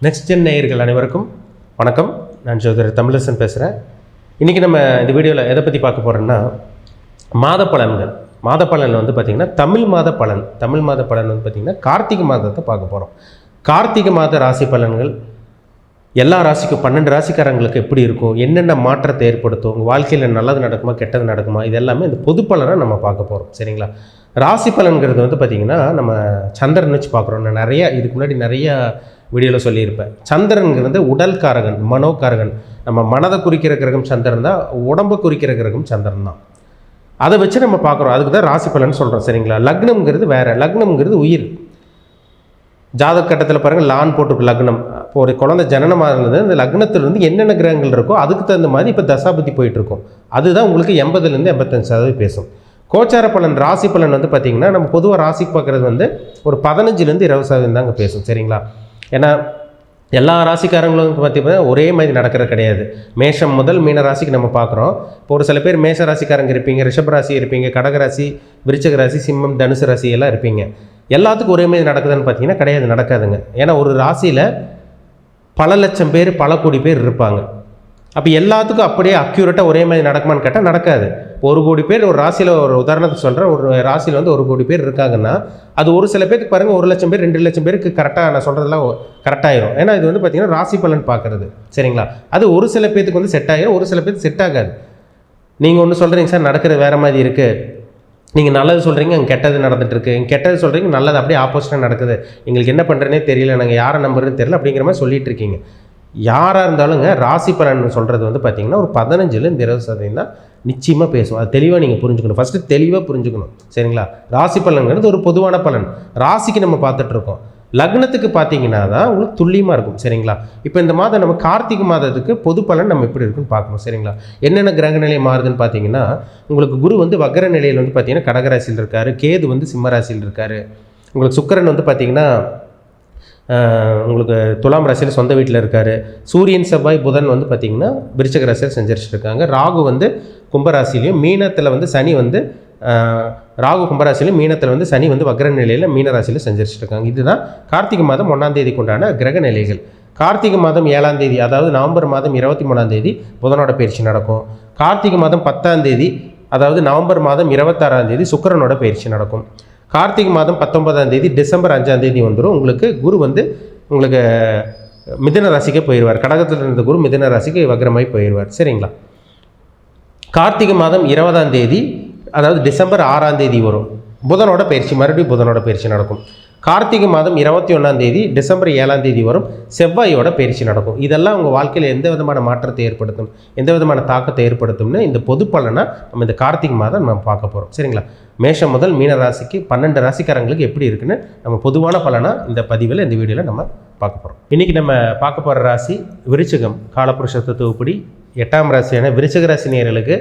Next gen நேயர்கள் அனைவருக்கும் வணக்கம். நான் ஜோதிடர் தமிழரசன் பேசுகிறேன் இன்றைக்கி நம்ம இந்த வீடியோவில் எதை பற்றி பார்க்க போகிறோம்னா மாத பலன்கள் மாத பலன் வந்து பார்த்திங்கன்னா தமிழ் மாத பலன் தமிழ் மாத பலன் வந்து பார்த்திங்கன்னா கார்த்திகை மாதத்தை பார்க்க போகிறோம் கார்த்திகை மாத ராசி பலன்கள் எல்லா ராசிக்கும் பன்னெண்டு ராசிக்காரங்களுக்கு எப்படி இருக்கும்? என்னென்ன மாற்றத்தை ஏற்படுத்தும்? உங்கள் வாழ்க்கையில் நல்லது நடக்குமா கெட்டது நடக்குமா? இது எல்லாமே இந்த பொது பலனாக நம்ம பார்க்க போகிறோம் சரிங்களா? ராசி பலன்கிறது வந்து பார்த்திங்கன்னா நம்ம சந்திரன் வச்சு பார்க்குறோம். நான் நிறையா இதுக்கு முன்னாடி நிறையா வீடியோவில் சொல்லியிருப்பேன். சந்திரன்கிறது உடல் காரகன் மனோகாரகன் நம்ம மனதை குறிக்கிற கிரகம் சந்திரன் தான் உடம்பை குறிக்கிற கிரகம் சந்திரன் தான். அதை வச்சு நம்ம பார்க்குறோம். அதுக்கு தான் ராசி பலன் சொல்கிறோம் சரிங்களா? லக்னம்ங்கிறது வேறு. லக்னம்ங்கிறது உயிர். ஜாதக கட்டத்தில் பாருங்கள் லான் போட்டிருக்கு லக்னம். இப்போ ஒரு குழந்தை ஜனனமாக இருந்தது அந்த லக்னத்திலிருந்து என்னென்ன கிரகங்கள் இருக்கோ அதுக்கு தகுந்த மாதிரி இப்போ தசாபதி போயிட்டுருக்கோம். அதுதான் உங்களுக்கு எண்பதுலேருந்து எண்பத்தஞ்சு சதவீதம் பேசும். கோச்சார பலன் ராசி பலன் வந்து பார்த்திங்கன்னா நம்ம பொதுவாக ராசிக்கு பார்க்குறது வந்து ஒரு பதினஞ்சுலேருந்து இருபது சதவீதம் தாங்க பேசும் சரிங்களா? ஏன்னா எல்லா ராசிக்காரங்களும் வந்து பார்த்தீங்கன்னா ஒரே மாதிரி நடக்கிறது கிடையாது. மேஷம் முதல் மீன ராசிக்கு நம்ம பார்க்குறோம் இப்போ ஒரு சில பேர் மேஷ ராசிக்காரங்க இருப்பீங்க ரிஷப ராசி இருப்பீங்க கடக ராசி விருச்சக ராசி சிம்மம் தனுசு ராசி எல்லாம் இருப்பீங்க. எல்லாத்துக்கும் ஒரே மாதிரி நடக்குதுன்னு பார்த்தீங்கன்னா கிடையாது நடக்காதுங்க. ஏன்னா ஒரு ராசியில் பல லட்சம் பேர் பல கோடி பேர் இருப்பாங்க. அப்போ எல்லாத்துக்கும் அப்படியே அக்யூரேட்டாக ஒரே மாதிரி நடக்குமான்னு கேட்டால் நடக்காது. ஒரு கோடி பேர் ஒரு ராசியில் ஒரு உதாரணத்துக்கு சொல்கிறேன் ஒரு ராசியில் வந்து ஒரு கோடி பேர் இருக்காங்கன்னா அது ஒரு சில பேருக்கு பாருங்கள் ஒரு லட்சம் பேர் ரெண்டு லட்சம் பேருக்கு கரெக்டாக நான் சொல்கிறதெல்லாம் கரெக்டாயிரும் ஏன்னா இது வந்து பார்த்திங்கன்னா ராசி பலன் பார்க்குறது. சரிங்களா? அது ஒரு சில பேத்துக்கு வந்து செட் ஆகிடும் ஒரு சில பேருக்கு செட் ஆகாது. நீங்கள் ஒன்று சொல்கிறீங்க சார் நடக்கிறது வேறு மாதிரி இருக்குது நீங்கள் நல்லது சொல்கிறீங்க அங்கே கெட்டது நடந்துட்டுருக்கு. கெட்டது சொல்கிறீங்க நல்லது அப்படியே ஆப்போசிட்டாக நடக்குது. எங்களுக்கு என்ன பண்ணுறேனே தெரியல நாங்கள் யாரை நம்புறதுன்னு தெரியல அப்படிங்கிற மாதிரி சொல்லிட்டு இருக்கீங்க. யாராக இருந்தாலுங்க ராசி பலன் சொல்கிறது வந்து பார்த்தீங்கன்னா ஒரு பதினஞ்சுலேருந்து இருபது சதவீதம் தான் நிச்சயமாக பேசுவோம். அது தெளிவாக நீங்கள் புரிஞ்சுக்கணும். ஃபஸ்ட்டு தெளிவாக புரிஞ்சுக்கணும். சரிங்களா? ராசி பலன்கிறது ஒரு பொதுவான பலன். ராசிக்கு நம்ம பார்த்துட்ருக்கோம் லக்னத்துக்கு பார்த்தீங்கன்னா தான் உங்களுக்கு துல்லியமாக இருக்கும் சரிங்களா? இப்போ இந்த மாதம் நம்ம கார்த்திகை மாதத்துக்கு பொது பலன் நம்ம எப்படி இருக்குன்னு பார்க்கணும் சரிங்களா? என்னென்ன கிரக நிலை மாறுதுன்னு பார்த்தீங்கன்னா உங்களுக்கு குரு வந்து வக்கர நிலையில் வந்து பார்த்தீங்கன்னா கடகராசியில் இருக்கார் கேது வந்து சிம்மராசியில் இருக்கார். உங்களுக்கு சுக்கரன் வந்து பார்த்தீங்கன்னா உங்களுக்கு துலாம் ராசியில் சொந்த வீட்டில் இருக்கார். சூரியன் செவ்வாய் புதன் வந்து பார்த்திங்கன்னா விருச்சக ராசியில் செஞ்சரிச்சிட்டு இருக்காங்க ராகு வந்து கும்பராசிலையும் மீனத்தில் வந்து சனி வந்து ராகு கும்பராசிலையும் மீனத்தில் வந்து சனி வந்து வக்ர நிலையில் மீனராசியில் ராசியில் இருக்காங்க இதுதான் கார்த்திகை மாதம் ஒன்றாம் தேதிக்கு உண்டான கிரக நிலைகள். கார்த்திகை மாதம் ஏழாம் தேதி அதாவது நவம்பர் மாதம் இருபத்தி மூணாம் தேதி புதனோட பயிற்சி நடக்கும். கார்த்திகை மாதம் பத்தாம் தேதி அதாவது நவம்பர் மாதம் இருபத்தாறாம் தேதி சுக்கிரனோட பயிற்சி நடக்கும். கார்த்திகை மாதம் பத்தொன்பதாம் தேதி டிசம்பர் அஞ்சாம் தேதி வந்துடும் உங்களுக்கு குரு வந்து உங்களுக்கு மிதன ராசிக்கே போயிடுவார் கடகத்தில் இருந்த குரு மிதன ராசிக்கு வக்ரமாய் போயிடுவார் சரிங்களா? கார்த்திகை மாதம் இருபதாம் தேதி அதாவது டிசம்பர் ஆறாம் தேதி வரும். புதனோட பயிற்சி மறுபடியும் புதனோட பயிற்சி நடக்கும். கார்த்திகை மாதம் இருபத்தி ஒன்றாம் தேதி டிசம்பர் ஏழாம் தேதி வரும் செவ்வாயோட பயிற்சி நடக்கும். இதெல்லாம் உங்கள் வாழ்க்கையில் எந்த விதமான மாற்றத்தை ஏற்படுத்தும் எந்த விதமான தாக்கத்தை ஏற்படுத்தும்னு இந்த பொது பலனை நம்ம இந்த கார்த்திகை மாதம் நம்ம பார்க்க போகிறோம் சரிங்களா? மேஷம் முதல் மீன ராசிக்கு பன்னெண்டு ராசிக்காரங்களுக்கு எப்படி இருக்குன்னு நம்ம பொதுவான பலனாக இந்த பதிவில் இந்த வீடியோவில் நம்ம பார்க்க போகிறோம் இன்றைக்கி நம்ம பார்க்க போகிற ராசி விருச்சகம் காலப்புருஷ தத்துவப்படி எட்டாம் ராசியான விருச்சக ராசி நேர்களுக்கு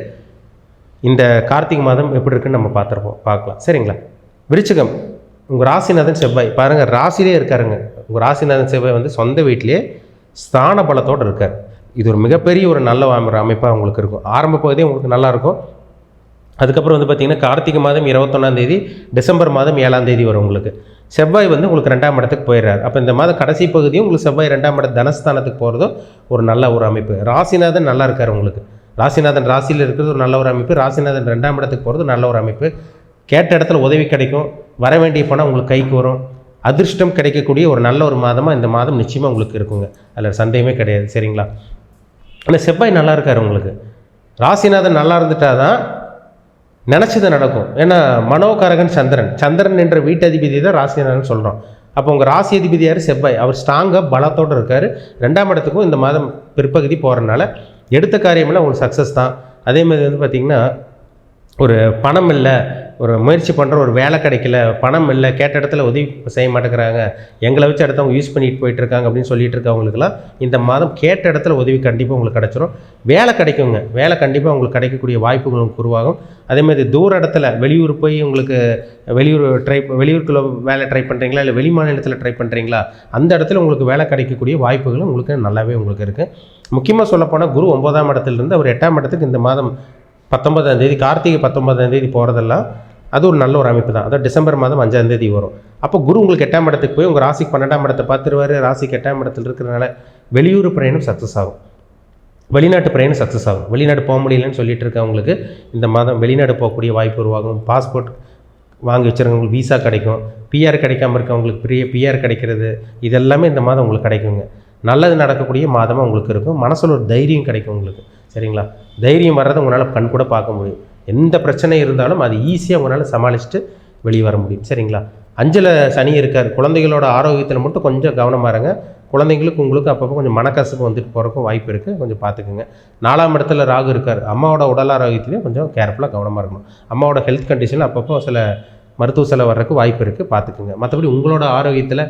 இந்த கார்த்திகை மாதம் எப்படி இருக்குன்னு நம்ம பார்த்துருப்போம். பார்க்கலாம். சரிங்களா? விருச்சகம் உங்கள் ராசிநாதன் செவ்வாய். பாருங்கள் ராசிலே இருக்காருங்க. உங்கள் ராசிநாதன் செவ்வாய் வந்து சொந்த வீட்டிலேயே ஸ்தான பலத்தோடு இருக்கார். இது ஒரு மிகப்பெரிய ஒரு நல்ல ஒரு அமைப்பாக உங்களுக்கு இருக்கும். ஆரம்ப பகுதியே உங்களுக்கு நல்லாயிருக்கும் அதுக்கப்புறம் வந்து பார்த்திங்கன்னா கார்த்திகை மாதம் இருபத்தொன்னாந்தேதி டிசம்பர் மாதம் ஏழாந்தேதி வரும் உங்களுக்கு. செவ்வாய் வந்து உங்களுக்கு ரெண்டாம் இடத்துக்கு போயிடுறாரு. அப்போ இந்த மாதம் கடைசி பகுதியும் உங்களுக்கு செவ்வாய் ரெண்டாம் இடம் தனஸ்தானத்துக்கு போகிறதும் ஒரு நல்ல ஒரு அமைப்பு. ராசிநாதன் நல்லா இருக்கார் உங்களுக்கு. ராசிநாதன் ராசியில் இருக்கிறது ஒரு நல்ல ஒரு அமைப்பு. ராசிநாதன் ரெண்டாம் இடத்துக்கு போகிறது நல்ல ஒரு அமைப்பு. கேட்ட இடத்துல உதவி கிடைக்கும் வர வேண்டிய பணம் உங்களுக்கு கைக்கு வரும். அதிர்ஷ்டம் கிடைக்கக்கூடிய ஒரு நல்ல ஒரு மாதமாக இந்த மாதம் நிச்சயமாக உங்களுக்கு இருக்குங்க. அதில் சந்தேகமே கிடையாது சரிங்களா? ஆனால் செவ்வாய் நல்லா இருக்கார் உங்களுக்கு. ராசிநாதன் நல்லா இருந்துட்டாதான் நினச்சது நடக்கும். ஏன்னா மனோகாரகன் சந்திரன். சந்திரன் என்ற வீட்டதிபதி தான் ராசிநாதன் சொல்கிறோம் அப்போ உங்கள் ராசி அதிபதி யார் செவ்வாய். அவர் ஸ்ட்ராங்காக பலத்தோடு இருக்கார். ரெண்டாம் இடத்துக்கும் இந்த மாதம் பிற்பகுதி போகிறனால எடுத்த காரியமெல்லாம் உங்களுக்கு சக்ஸஸ் தான். அதே மாதிரி வந்து பார்த்திங்கன்னா ஒரு பணம் இல்லை ஒரு முயற்சி பண்ணுற ஒரு வேலை கிடைக்கல பணம் இல்லை கேட்ட இடத்துல உதவி செய்ய மாட்டேங்கிறாங்க. எங்களை வச்சு அடுத்தவங்க யூஸ் பண்ணிட்டு போயிட்டுருக்காங்க அப்படின்னு சொல்லிட்டு இருக்கவங்களுக்குலாம் இந்த மாதம் கேட்ட இடத்துல உதவி கண்டிப்பாக உங்களுக்கு கிடைச்சிரும். வேலை கிடைக்குங்க. வேலை கண்டிப்பாக உங்களுக்கு கிடைக்கக்கூடிய வாய்ப்புகள் உங்களுக்கு உருவாகும் அதேமாதிரி தூர இடத்துல வெளியூர் போய் உங்களுக்கு வெளியூர் ட்ரை வெளியூருக்குள்ள வேலை ட்ரை பண்ணுறீங்களா இல்லை வெளி மாநிலத்தில் ட்ரை பண்ணுறீங்களா அந்த இடத்துல உங்களுக்கு வேலை கிடைக்கக்கூடிய வாய்ப்புகளும் உங்களுக்கு நல்லாவே உங்களுக்கு இருக்குது முக்கியமாக சொல்லப்போனால் குரு ஒன்பதாம் இடத்துலேருந்து அவர் எட்டாம் இடத்துக்கு இந்த மாதம் பத்தொன்பதாம் தேதி கார்த்திகை பத்தொன்பதாம் தேதி போகிறதெல்லாம் அது ஒரு நல்ல ஒரு அமைப்பு தான். அதாவது டிசம்பர் மாதம் அஞ்சாம் தேதி வரும். அப்போ குரு உங்களுக்கு எட்டாம் இடத்துக்கு போய் உங்கள் ராசிக்கு பன்னெண்டாம் இடத்தை பார்த்துருவாரு. ராசிக்கு எட்டாம் இடத்துல இருக்கிறனால வெளியூர் பிரயாணம் சக்ஸஸ் ஆகும். வெளிநாட்டு பிரயாணம் சக்ஸஸ் ஆகும். வெளிநாடு போக முடியலன்னு சொல்லிட்டு இருக்கவங்களுக்கு இந்த மாதம் வெளிநாடு போகக்கூடிய வாய்ப்பு உருவாகும். பாஸ்போர்ட் வாங்கி வச்சுருக்கவங்களுக்கு விசா கிடைக்கும். பிஆர் கிடைக்காம இருக்கவங்களுக்கு பெரிய பிஆர் கிடைக்கிறது. இதெல்லாமே இந்த மாதம் உங்களுக்கு கிடைக்குங்க. நல்லது நடக்கக்கூடிய மாதமாக உங்களுக்கு இருக்கும். மனசில் ஒரு தைரியம் கிடைக்கும் உங்களுக்கு. சரிங்களா? தைரியம் வர்றதை உங்களால் கண் கூட பார்க்க முடியும். எந்த பிரச்சனை இருந்தாலும் அது ஈஸியாக உங்களால் சமாளிச்சுட்டு வெளியே வர முடியும். சரிங்களா? அஞ்சில் சனி இருக்கார். குழந்தைகளோட ஆரோக்கியத்தில் மட்டும் கொஞ்சம் கவனமாக இருங்க. குழந்தைங்களுக்கு உங்களுக்கு அப்பப்போ கொஞ்சம் மனக்கசப்பு வந்துட்டு போகிறக்கும் வாய்ப்பு இருக்குது கொஞ்சம் பார்த்துக்குங்க நாலாம் இடத்துல ராகு இருக்கார். அம்மாவோட உடல் ஆரோக்கியத்துலேயும் கொஞ்சம் கேர்ஃபுல்லாக கவனமாக இருக்கணும். அம்மாவோட ஹெல்த் கண்டிஷன் அப்பப்போ சில மருத்துவ செலவு வர்றதுக்கு வாய்ப்பு இருக்குது பார்த்துக்குங்க மற்றபடி உங்களோட ஆரோக்கியத்தில்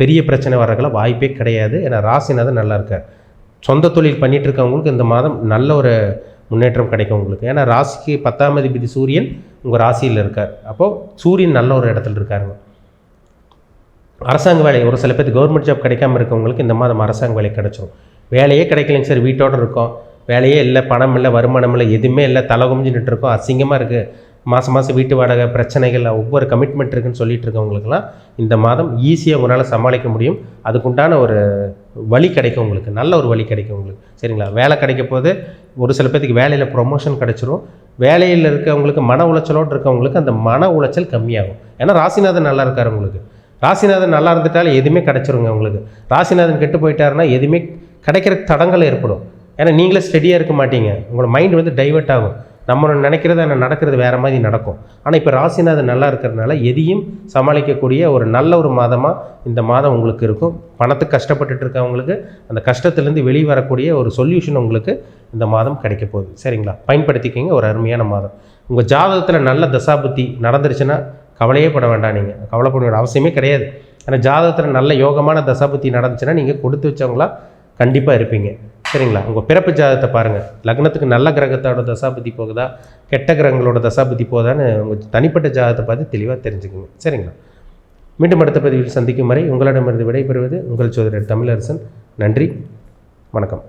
பெரிய பிரச்சனை வர்றதுக்கெல்லாம் வாய்ப்பே கிடையாது. ஏன்னா ராசினாதான் நல்லா இருக்கார். சொந்த தொழில் பண்ணிகிட்டு இருக்கவங்களுக்கு இந்த மாதம் நல்ல ஒரு முன்னேற்றம் கிடைக்கும் உங்களுக்கு. ஏன்னா ராசிக்கு பத்தாம் அதிபதி சூரியன் உங்கள் ராசியில் இருக்கார். அப்போது சூரியன் நல்ல ஒரு இடத்துல இருக்காருங்க அரசாங்க வேலை ஒரு சில பேருக்கு கவர்மெண்ட் ஜாப் கிடைக்காம இருக்கவங்களுக்கு இந்த மாதம் அரசாங்க வேலை கிடைச்சிரும். வேலையே கிடைக்கலைங்க சார் வீட்டோட இருக்கோம். வேலையே இல்லை பணம் இல்லை வருமானம் இல்லை எதுவுமே இல்லை தலை குமிஞ்சுட்டு இருக்கோம். அசிங்கமாக இருக்குது மாதம் மாதம் வீட்டு வாடகை பிரச்சனைகள் ஒவ்வொரு கமிட்மெண்ட் இருக்குன்னு சொல்லிட்டு இருக்கவங்களுக்குலாம் இந்த மாதம் ஈஸியாக உங்களால் சமாளிக்க முடியும். அதுக்குண்டான ஒரு வழி கிடைக்கும் உங்களுக்கு. நல்ல ஒரு வழி கிடைக்கும் உங்களுக்கு. சரிங்களா? வேலை கிடைக்க போது ஒரு சில பேர்த்துக்கு வேலையில் ப்ரொமோஷன் கிடைச்சிரும். வேலையில் இருக்கவங்களுக்கு மன உளைச்சலோடு இருக்கவங்களுக்கு அந்த மன உளைச்சல் கம்மியாகும். ஏன்னா ராசிநாதன் நல்லா இருக்கார் உங்களுக்கு. ராசிநாதன் நல்லா இருந்துட்டாலும் எதுவுமே கிடச்சிருங்க உங்களுக்கு. ராசிநாதன் கெட்டு போயிட்டாருன்னா எதுவுமே கிடைக்கிற தடங்கள் ஏற்படும். ஏன்னா நீங்களே ஸ்டெடியாக இருக்க மாட்டீங்க. உங்களோட மைண்ட் வந்து டைவர்ட் ஆகும். நம்ம நினைக்கிறது ஆனால் நடக்கிறது வேறு மாதிரி நடக்கும். ஆனால் இப்போ ராசிநாதன் நல்லா இருக்கிறதுனால எதையும் சமாளிக்கக்கூடிய ஒரு நல்ல ஒரு மாதமாக இந்த மாதம் உங்களுக்கு இருக்கும். பணத்துக்கு கஷ்டப்பட்டுட்டு இருக்கவங்களுக்கு அந்த கஷ்டத்துலேருந்து வெளியே வரக்கூடிய ஒரு சொல்யூஷன் உங்களுக்கு இந்த மாதம் கிடைக்க போகுது. சரிங்களா? பயன்படுத்திக்கிங்க. ஒரு அருமையான மாதம். உங்கள் ஜாதகத்தில் நல்ல தசாபுத்தி நடந்துருச்சுன்னா கவலையே பட வேண்டாம் நீங்கள் கவலைப்பட வேண்டிய அவசியமே கிடையாது. ஏன்னா ஜாதகத்தில் நல்ல யோகமான தசாபுத்தி நடந்துச்சுன்னா நீங்கள் கொடுத்து வச்சவங்களா கண்டிப்பாக இருப்பீங்க. சரிங்களா? உங்கள் பிறப்பு ஜாதகத்தை பாருங்கள் லக்னத்துக்கு நல்ல கிரகத்தோட தசாபதி போகுதா? கெட்ட கிரகங்களோட தசாபதி போகுதான்னு உங்கள் தனிப்பட்ட ஜாதகத்தை பார்த்து தெளிவாக தெரிஞ்சுக்கோங்க. சரிங்களா? மீண்டும் அடுத்த பதிவில் சந்திக்கும் வரை உங்களிடமிருந்து விடைபெறுவது உங்கள் சோதரர் தமிழரசன். நன்றி. வணக்கம்.